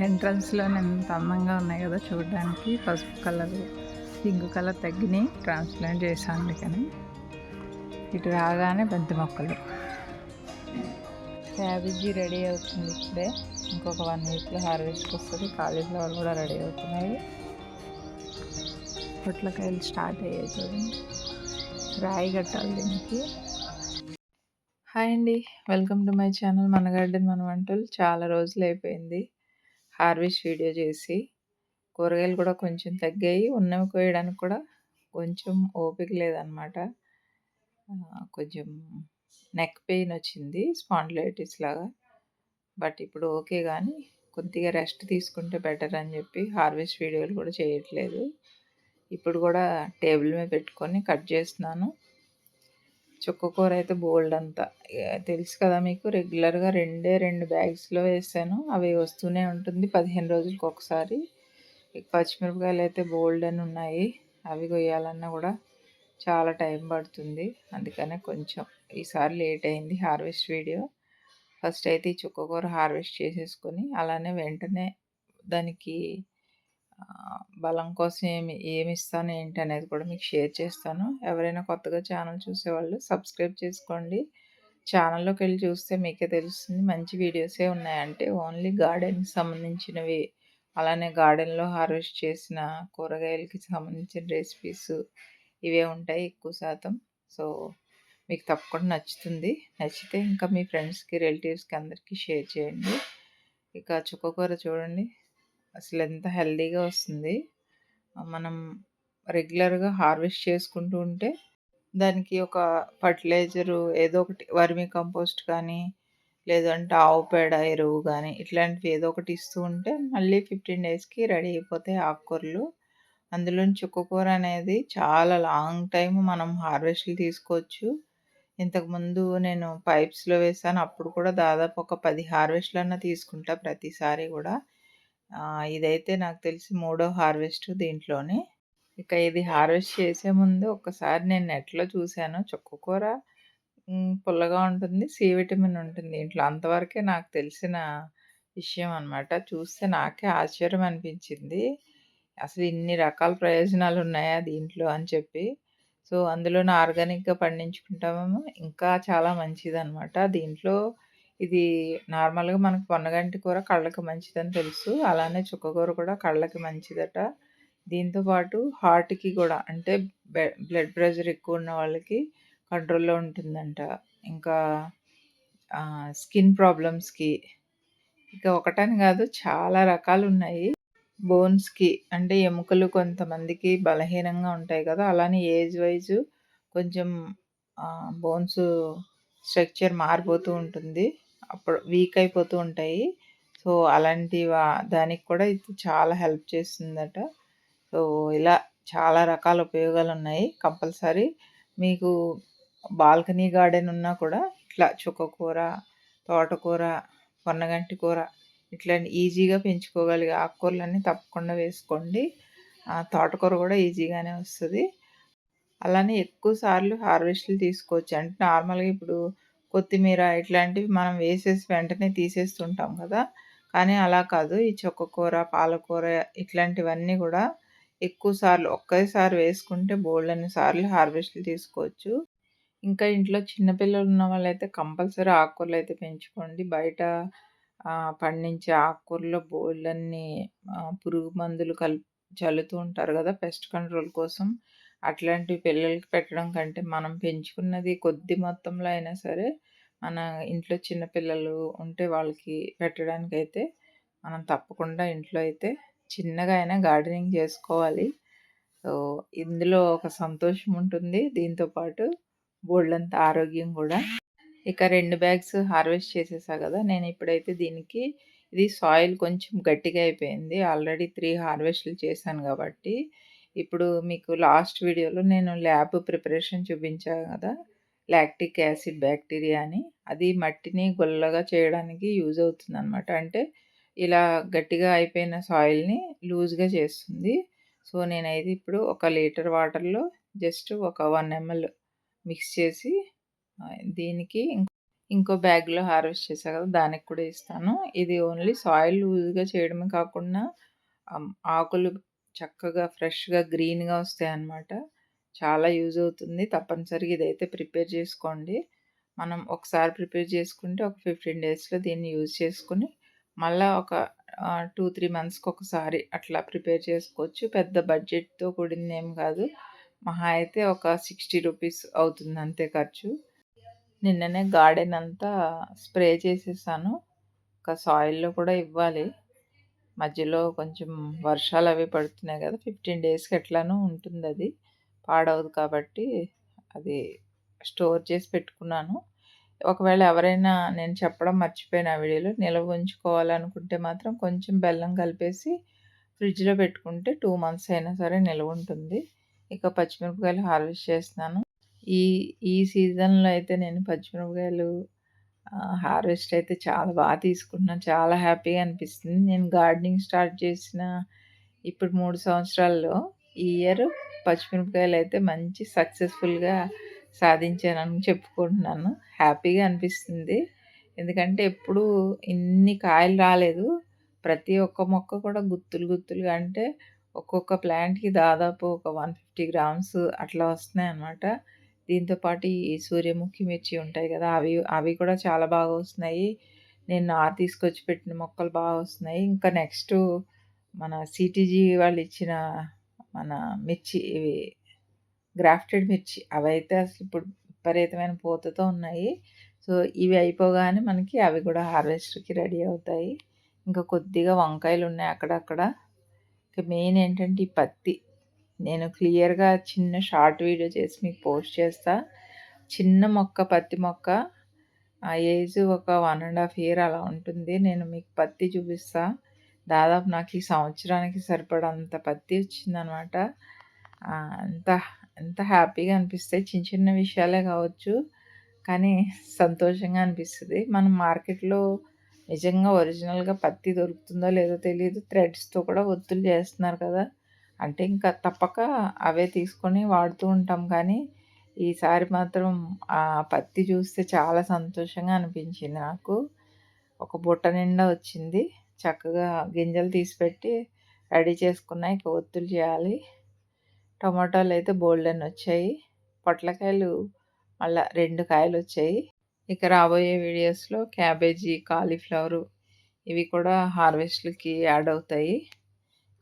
ఎంట్రన్స్లోనే ఎంత అందంగా ఉన్నాయి కదా చూడడానికి. పసుపు కలర్ పింక్ కలర్ తగ్గినాయి. ట్రాన్స్ప్లాంట్ చేశాను అందుకని. ఇటు రాగానే బంతి మొక్కలు. క్యాబేజీ రెడీ అవుతుంది ఇప్పుడే. ఇంకొక వన్ వీక్లో హార్వెస్ట్ వస్తుంది. కాలీఫ్లవర్ కూడా రెడీ అవుతున్నాయి. పొట్లకాయలు స్టార్ట్ అయ్యాయి చూడండి రాయి కట్టాలి దీనికి. హాయ్ అండి. వెల్కమ్ టు మై ఛానల్ మన గార్డెన్ మన వంటలు చాలా రోజులు అయిపోయింది. హార్వెస్ట్ వీడియో చేసి కూరగాయలు కూడా కొంచెం తగ్గాయి. ఉన్నవి కోయడానికి కూడా కొంచెం ఓపిక లేదనమాట. కొంచెం నెక్ పెయిన్ వచ్చింది స్పాండిలైటిస్ లాగా. బట్ ఇప్పుడు ఓకే కానీ కొద్దిగా రెస్ట్ తీసుకుంటే బెటర్ అని చెప్పి హార్వెస్ట్ వీడియోలు కూడా చేయట్లేదు. ఇప్పుడు కూడా టేబుల్ మీద పెట్టుకొని కట్ చేస్తున్నాను. చుక్కకూర అయితే బోల్డ్ అంతా. తెలుసు కదా మీకు రెగ్యులర్గా రెండే రెండు బ్యాగ్స్లో వేసాను. అవి వస్తూనే ఉంటుంది పదిహేను రోజులకి ఒకసారి. పచ్చిమిరపకాయలు అయితే బోల్డ్ అని ఉన్నాయి. అవి కొయ్యాలన్నా కూడా చాలా టైం పడుతుంది. అందుకనే కొంచెం ఈసారి లేట్ అయింది హార్వెస్ట్ వీడియో. ఫస్ట్ అయితే ఈ చుక్కకూర హార్వెస్ట్ చేసేసుకొని అలానే వెంటనే దానికి బలం కోసం ఏమి ఏమి ఇస్తాను ఏంటి అనేది కూడా మీకు షేర్ చేస్తాను. ఎవరైనా కొత్తగా ఛానల్ చూసేవాళ్ళు సబ్స్క్రైబ్ చేసుకోండి. ఛానల్లోకి వెళ్ళి చూస్తే మీకే తెలుస్తుంది మంచి వీడియోసే ఉన్నాయంటే ఓన్లీ గార్డెన్కి సంబంధించినవి అలానే గార్డెన్లో హార్వెస్ట్ చేసిన కూరగాయలకి సంబంధించిన రెసిపీస్ ఇవే ఉంటాయి ఎక్కువ శాతం. సో మీకు తప్పకుండా నచ్చుతుంది. నచ్చితే ఇంకా మీ ఫ్రెండ్స్కి రిలేటివ్స్కి అందరికీ షేర్ చేయండి. ఇక చుక్కకూర చూడండి. అసలు ఎంత హెల్దీగా వస్తుంది. మనం రెగ్యులర్గా హార్వెస్ట్ చేసుకుంటూ ఉంటే దానికి ఒక ఫర్టిలైజరు ఏదో ఒకటి వర్మీ కంపోస్ట్ కానీ లేదంటే ఆవు పేడ ఎరువు కానీ ఇట్లాంటివి ఏదో ఒకటి ఇస్తూ ఉంటే మళ్ళీ ఫిఫ్టీన్ డేస్కి రెడీ అయిపోతాయి ఆకుకూరలు. అందులో చుక్కకూర అనేది చాలా లాంగ్ టైం మనం హార్వెస్ట్లు తీసుకోవచ్చు. ఇంతకుముందు నేను పైప్స్లో వేసాను అప్పుడు కూడా దాదాపు ఒక పది హార్వెస్ట్లన్నా తీసుకుంటా ప్రతిసారి కూడా. ఇదైతే నాకు తెలిసి మూడో హార్వెస్ట్ దీంట్లోనే. ఇక ఇది హార్వెస్ట్ చేసే ముందు ఒకసారి నేను నెట్లో చూశాను. చుక్కకూర పుల్లగా ఉంటుంది సి విటమిన్ ఉంటుంది దీంట్లో. అంతవరకే నాకు తెలిసిన విషయం అనమాట చూస్తే నాకే ఆశ్చర్యం అనిపించింది. అసలు ఇన్ని రకాల ప్రయోజనాలు ఉన్నాయా దీంట్లో అని చెప్పి. సో అందులోనే ఆర్గానిక్గా పండించుకుంటామేమో ఇంకా చాలా మంచిది అనమాట దీంట్లో ఇది నార్మల్గా మనకు పొన్నగంటి కూర కళ్ళకి మంచిదని తెలుసు. అలానే చుక్కకూర కూడా కళ్ళకి మంచిదట. దీంతోపాటు హార్ట్కి కూడా అంటే బ్లడ్ ప్రెషర్ ఎక్కువ ఉన్న వాళ్ళకి కంట్రోల్లో ఉంటుందంట. ఇంకా స్కిన్ ప్రాబ్లమ్స్కి ఇక ఒకటని కాదు చాలా రకాలు ఉన్నాయి బోన్స్కి అంటే ఎముకలు కొంతమందికి బలహీనంగా ఉంటాయి కదా అలానే ఏజ్ వైజ్ కొంచెం బోన్స్ స్ట్రక్చర్ మారిపోతూ ఉంటుంది. అప్పుడు వీక్ అయిపోతూ ఉంటాయి. సో అలాంటి దానికి కూడా ఇది చాలా హెల్ప్ చేస్తుందట. సో ఇలా చాలా రకాల ఉపయోగాలు ఉన్నాయి కంపల్సరీ మీకు బాల్కనీ గార్డెన్ ఉన్నా కూడా ఇట్లా చుక్కకూర తోటకూర పొన్నగంటి కూర ఇట్లాంటి ఈజీగా పెంచుకోగలిగే ఆకుకూరలన్నీ తప్పకుండా వేసుకోండి. తోటకూర కూడా ఈజీగానే వస్తుంది. అలానే ఎక్కువ సార్లు హార్వెస్ట్లు తీసుకోవచ్చు. అంటే నార్మల్గా ఇప్పుడు కొత్తిమీర ఇట్లాంటివి మనం వేసేసి వెంటనే తీసేస్తుంటాం కదా. కానీ అలా కాదు. ఈ చొక్కకూర పాలకూర ఇట్లాంటివన్నీ కూడా ఎక్కువ సార్లు ఒకేసారి వేసుకుంటే బోల్డన్ని సార్లు హార్వెస్ట్లు తీసుకోవచ్చు. ఇంకా ఇంట్లో చిన్నపిల్లలు ఉన్న వాళ్ళైతే కంపల్సరీ ఆకుకూరలు అయితే పెంచుకోండి. బయట పండించే ఆకుకూరలో బోల్డన్ని పురుగు మందులు కల్ చల్లుతూ ఉంటారు కదా పెస్ట్ కంట్రోల్ కోసం. అట్లాంటివి పిల్లలకి పెట్టడం కంటే మనం పెంచుకున్నది కొద్ది మొత్తంలో అయినా సరే మన ఇంట్లో చిన్నపిల్లలు ఉంటే వాళ్ళకి పెట్టడానికి అయితే మనం తప్పకుండా ఇంట్లో అయితే చిన్నగా అయినా గార్డెనింగ్ చేసుకోవాలి. సో ఇందులో ఒక సంతోషం ఉంటుంది. దీంతోపాటు బోల్డంత ఆరోగ్యం కూడా. ఇక రెండు బ్యాగ్స్ హార్వెస్ట్ చేసేసా కదా నేను ఇప్పుడైతే దీనికి ఇది సాయిల్ కొంచెం గట్టిగా అయిపోయింది. ఆల్రెడీ త్రీ హార్వెస్ట్లు చేశాను కాబట్టి ఇప్పుడు మీకు లాస్ట్ వీడియోలో నేను ల్యాబ్ ప్రిపరేషన్ చూపించాను కదా లాక్టిక్ యాసిడ్ బ్యాక్టీరియా అని అది మట్టిని గొల్లగా చేయడానికి యూజ్ అవుతుంది అనమాట అంటే ఇలా గట్టిగా అయిపోయిన సాయిల్ని లూజ్గా చేస్తుంది సో నేనైతే ఇప్పుడు ఒక లీటర్ వాటర్లో జస్ట్ ఒక వన్ ఎంఎల్ మిక్స్ చేసి దీనికి ఇంకో బ్యాగ్‌లో హార్వెస్ట్ చేసా కదా! దానికి కూడా ఇస్తాను. ఇది ఓన్లీ సాయిల్ లూజ్‌గా చేయడమే కాకుండా ఆకులు చక్కగా ఫ్రెష్‌గా గ్రీన్‌గా వస్తాయి అన్నమాట చాలా యూజ్ అవుతుంది. తప్పనిసరిగా ఇదైతే ప్రిపేర్ చేసుకోండి. మనం ఒకసారి ప్రిపేర్ చేసుకుంటే ఒక ఫిఫ్టీన్ డేస్‌లో దీన్ని యూజ్ చేసుకొని మళ్ళీ ఒక టూ త్రీ మంత్స్‌కి ఒకసారి అట్లా ప్రిపేర్ చేసుకోవచ్చు. పెద్ద బడ్జెట్‌తో కూడిందేం కాదు. మహా అయితే ఒక సిక్స్టీ రూపీస్ అవుతుంది అంతే ఖర్చు. నిన్ననే గార్డెన్ అంతా స్ప్రే చేసేసాను. ఒక సాయిల్‌లో కూడా ఇవ్వాలి. మధ్యలో కొంచెం వర్షాలు అవి పడుతున్నాయి కదా! ఫిఫ్టీన్ డేస్‌కి ఎట్లానో అది పాడవదు కాబట్టి అది స్టోర్ చేసి పెట్టుకున్నాను. ఒకవేళ ఎవరైనా నేను చెప్పడం మర్చిపోయిన వీడియోలో నిల్వ ఉంచుకోవాలనుకుంటే మాత్రం కొంచెం బెల్లం కలిపేసి ఫ్రిడ్జ్‌లో పెట్టుకుంటే టూ మంత్స్ అయినా సరే నిల్వ ఉంటుంది. ఇక పచ్చిమిరపకాయలు హార్వెస్ట్ చేస్తున్నాను. ఈ ఈ సీజన్‌లో అయితే నేను పచ్చిమిరపకాయలు హార్వెస్ట్ అయితే చాలా బాగా తీసుకుంటున్నాను. చాలా హ్యాపీగా అనిపిస్తుంది. నేను గార్డెనింగ్ స్టార్ట్ చేసిన ఇప్పుడు మూడు సంవత్సరాల్లో ఈ ఇయర్ పచ్చిమిరపకాయలు అయితే మంచి సక్సెస్ఫుల్‌గా సాధించానని చెప్పుకుంటున్నాను. హ్యాపీగా అనిపిస్తుంది. ఎందుకంటే ఎప్పుడూ ఇన్ని కాయలు రాలేదు. ప్రతి ఒక్క మొక్క కూడా గుత్తులు గుత్తులుగా అంటే ఒక్కొక్క ప్లాంట్‌కి దాదాపు ఒక వన్ ఫిఫ్టీ గ్రామ్స్ అట్లా వస్తున్నాయి అన్నమాట పాటు ఈ సూర్యముఖి మిర్చి ఉంటాయి కదా! అవి అవి కూడా చాలా బాగా వస్తున్నాయి. నేను నారు తీసుకొచ్చి పెట్టిన మొక్కలు బాగా వస్తున్నాయి. ఇంకా నెక్స్ట్ మన సిటీజీ వాళ్ళు ఇచ్చిన మన మిర్చి ఇవి గ్రాఫ్టెడ్ మిర్చి అవైతే అసలు ఇప్పుడు విపరీతమైన పూతతో ఉన్నాయి. సో, ఇవి అయిపోగానే మనకి అవి కూడా హార్వెస్టర్కి రెడీ అవుతాయి. ఇంకా కొద్దిగా వంకాయలు ఉన్నాయి అక్కడక్కడ. ఇంకా మెయిన్ ఏంటంటే ఈ పత్తి. నేను క్లియర్‌గా చిన్న షార్ట్ వీడియో చేసి మీకు పోస్ట్ చేస్తా. చిన్న మొక్క పత్తి మొక్క ఆ ఏజ్ ఒక వన్ అండ్ హాఫ్ ఇయర్ అలా ఉంటుంది. నేను మీకు పత్తి చూపిస్తా. దాదాపు నాకు ఈ సంవత్సరానికి సరిపడంత పత్తి వచ్చిందనమాట. అంత ఎంత హ్యాపీగా అనిపిస్తాయి. చిన్న చిన్న విషయాలే కావచ్చు. కానీ సంతోషంగా అనిపిస్తుంది. మనం మార్కెట్‌లో నిజంగా ఒరిజినల్‌గా పత్తి దొరుకుతుందో లేదో తెలియదు థ్రెడ్స్‌తో కూడా ఒత్తులు చేస్తున్నారు కదా! అంటే ఇంకా తప్పక అవే తీసుకొని వాడుతూ ఉంటాం. కానీ ఈసారి మాత్రం ఆ పత్తి చూస్తే చాలా సంతోషంగా అనిపించింది నాకు. ఒక బుట్ట నిండా వచ్చింది. చక్కగా గింజలు తీసిపెట్టి రెడీ చేసుకున్నాయి ఇక ఒత్తులు చేయాలి. టమాటాలు అయితే బోల్డెన్ వచ్చాయి. పొట్లకాయలు మళ్ళా రెండు కాయలు వచ్చాయి. ఇక రాబోయే వీడియోస్లో క్యాబేజీ కాలీఫ్లవరు ఇవి కూడా హార్వెస్ట్లకి యాడ్ అవుతాయి.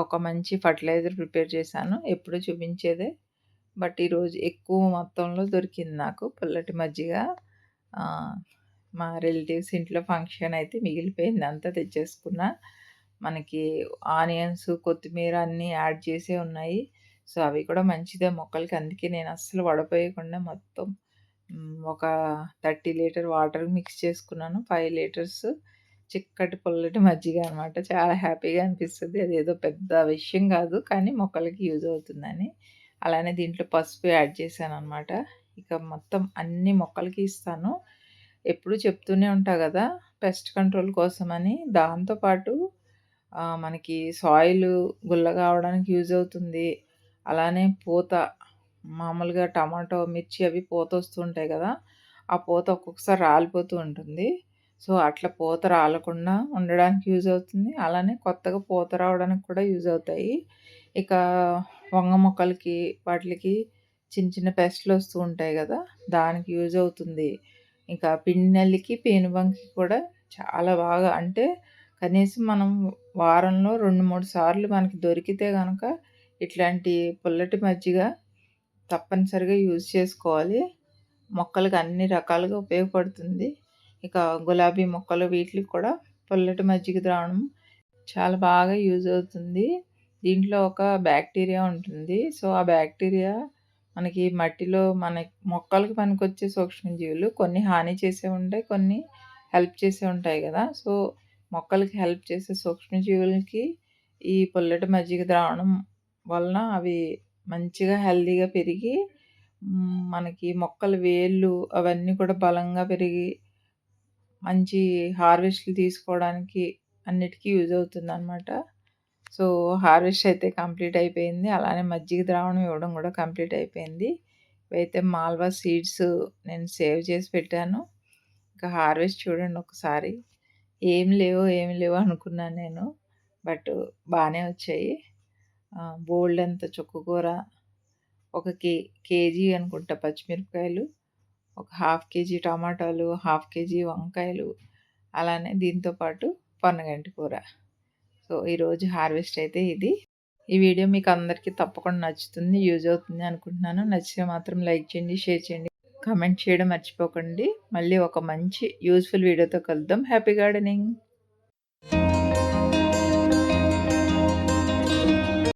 ఒక మంచి ఫర్టిలైజర్ ప్రిపేర్ చేశాను. ఎప్పుడు చూపించేదే. బట్ ఈరోజు ఎక్కువ మొత్తంలో దొరికింది నాకు. పుల్లటి మజ్జిగ మా రిలేటివ్స్ ఇంట్లో ఫంక్షన్ అయితే మిగిలిపోయింది. అంతా తెచ్చేసుకున్నా. మనకి ఆనియన్స్ కొత్తిమీర అన్నీ యాడ్ చేసే ఉన్నాయి. సో అవి కూడా మంచిదే మొక్కలకి. అందుకే నేను అస్సలు వడపోయకుండా మొత్తం ఒక థర్టీ లీటర్ వాటర్ మిక్స్ చేసుకున్నాను. ఫైవ్ లీటర్స్ చిక్కటి పుల్లటి మజ్జిగ అనమాట చాలా హ్యాపీగా అనిపిస్తుంది. అది ఏదో పెద్ద విషయం కాదు కానీ మొక్కలకి యూజ్ అవుతుందని. అలానే దీంట్లో పసుపు యాడ్ చేశాను అనమాట ఇక మొత్తం అన్ని మొక్కలకి ఇస్తాను. ఎప్పుడు చెప్తూనే ఉంటా కదా పెస్ట్ కంట్రోల్ కోసమని. దాంతోపాటు మనకి సాయిల్ గుల్ల కావడానికి యూజ్ అవుతుంది. అలానే పూత మామూలుగా టమాటో మిర్చి అవి పూత వస్తుంటాయి కదా ఆ పూత ఒక్కొక్కసారి రాలిపోతూ ఉంటుంది. సో అట్లా పూత రాలకుండా ఉండడానికి యూజ్ అవుతుంది. అలానే కొత్తగా పూత రావడానికి కూడా యూజ్ అవుతాయి. ఇక వంగ మొక్కలకి వాటికి చిన్న చిన్న పెస్ట్లు వస్తూ ఉంటాయి కదా దానికి యూజ్ అవుతుంది. ఇంకా పిండి పేనుబంకి కూడా చాలా బాగా అంటే కనీసం మనం వారంలో రెండు మూడు సార్లు మనకి దొరికితే కనుక ఇట్లాంటి పుల్లటి మజ్జిగ తప్పనిసరిగా యూజ్ చేసుకోవాలి. మొక్కలకు అన్ని రకాలుగా ఉపయోగపడుతుంది. ఇక గులాబీ మొక్కలు వీటికి కూడా పుల్లటి మజ్జిగ ద్రావణం చాలా బాగా యూజ్ అవుతుంది. దీంట్లో ఒక బ్యాక్టీరియా ఉంటుంది. సో ఆ బ్యాక్టీరియా మనకి మట్టిలో మన మొక్కలకి పనికొచ్చే సూక్ష్మజీవులు కొన్ని హాని చేసే ఉంటాయి కొన్ని హెల్ప్ చేసే ఉంటాయి కదా. సో మొక్కలకి హెల్ప్ చేసే సూక్ష్మజీవులకి ఈ పుల్లటి మజ్జిగ ద్రావణం వలన అవి మంచిగా హెల్తీగా పెరిగి మనకి మొక్కల వేళ్ళు అవన్నీ కూడా బలంగా పెరిగి మంచి హార్వెస్ట్లు తీసుకోవడానికి అన్నిటికీ యూజ్ అవుతుందన్నమాట. సో హార్వెస్ట్ అయితే కంప్లీట్ అయిపోయింది. అలానే మజ్జిగ ద్రావణం ఇవ్వడం కూడా కంప్లీట్ అయిపోయింది. ఇవైతే మాల్వా సీడ్స్ నేను సేవ్ చేసి పెట్టాను. ఇంకా హార్వెస్ట్ చూడండి ఒకసారి. ఏం లేవో ఏం లేవో అనుకున్నాను నేను. బట్ బాగానే వచ్చాయి. బోల్డ్ అంత చుక్కకూర ఒక కే కేజీ అనుకుంటా పచ్చిమిరపకాయలు. ఒక హాఫ్ కేజీ టమాటాలు హాఫ్ కేజీ వంకాయలు అలానే దీంతో పాటు పొన్నగంటి కూర. సో ఈరోజు హార్వెస్ట్ అయితే ఇది. ఈ వీడియో మీకు అందరికీ తప్పకుండా నచ్చుతుంది యూజ్ అవుతుంది అనుకుంటున్నాను. నచ్చితే మాత్రం లైక్ చేయండి షేర్ చేయండి. కమెంట్ చేయడం మర్చిపోకండి. మళ్ళీ ఒక మంచి యూస్ఫుల్ వీడియోతో కలుద్దాం. Happy gardening!